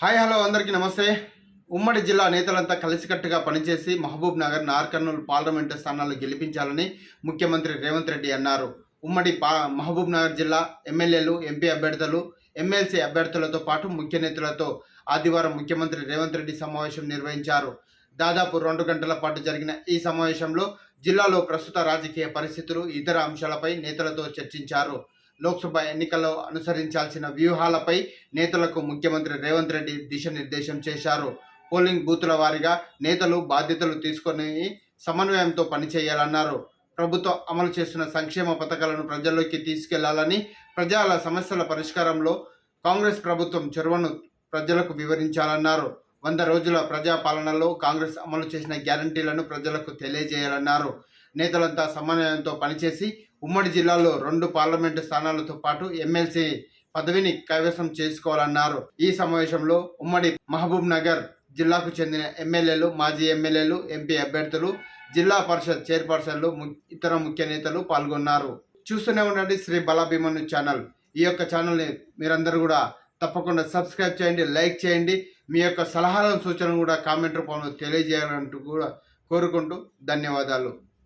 Hi hello అందరికీ నమస్తే. ఉమ్మడి జిల్లా నేతలంతా కలిసికట్టుగా పనిచేసి మహబూబ్ నగర్ నార్కర్నూలు పార్లమెంటు స్థానాలు గెలిపించాలని ముఖ్యమంత్రి రేవంత్ రెడ్డి అన్నారు. ఉమ్మడి పా మహబూబ్ నగర్ జిల్లా ఎమ్మెల్యేలు ఎంపీ అభ్యర్థులు ఎమ్మెల్సీ అభ్యర్థులతో పాటు ముఖ్య నేతలతో ఆదివారం ముఖ్యమంత్రి రేవంత్ రెడ్డి సమావేశం నిర్వహించారు. దాదాపు రెండు గంటల పాటు జరిగిన ఈ సమావేశంలో జిల్లాలో ప్రస్తుత రాజకీయ పరిస్థితులు ఇతర అంశాలపై నేతలతో చర్చించారు. లోక్సభ ఎన్నికల్లో అనుసరించాల్సిన వ్యూహాలపై నేతలకు ముఖ్యమంత్రి రేవంత్ రెడ్డి దిశానిర్దేశం చేశారు. పోలింగ్ బూతుల వారీగా నేతలు బాధ్యతలు తీసుకొని సమన్వయంతో పనిచేయాలన్నారు. ప్రభుత్వం అమలు చేస్తున్న సంక్షేమ పథకాలను ప్రజల్లోకి తీసుకెళ్ళాలని ప్రజల సమస్యల పరిష్కారంలో కాంగ్రెస్ ప్రభుత్వం చొరవను ప్రజలకు వివరించాలన్నారు. వంద రోజుల ప్రజాపాలనలో కాంగ్రెస్ అమలు చేసిన గ్యారంటీలను ప్రజలకు తెలియజేయాలన్నారు. నేతలంతా సమన్వయంతో పనిచేసి ఉమ్మడి జిల్లాలో రెండు పార్లమెంటు స్థానాలతో పాటు ఎమ్మెల్సీ పదవిని కైవసం చేసుకోవాలన్నారు. ఈ సమావేశంలో ఉమ్మడి మహబూబ్ నగర్ జిల్లాకు చెందిన ఎమ్మెల్యేలు మాజీ ఎమ్మెల్యేలు ఎంపీ అభ్యర్థులు జిల్లా పరిషత్ చైర్పర్సన్లు ము- ఇతర ముఖ్య నేతలు పాల్గొన్నారు. చూస్తూనే ఉండండి శ్రీ బలాభిమన్యు ఛానల్. ఈ యొక్క ఛానల్ని మీరందరూ కూడా తప్పకుండా సబ్స్క్రైబ్ చేయండి లైక్ చేయండి. మీ యొక్క సలహాలను సూచనలు కూడా కామెంట్ రూపంలో తెలియజేయాలంటూ కూడా కోరుకుంటూ ధన్యవాదాలు.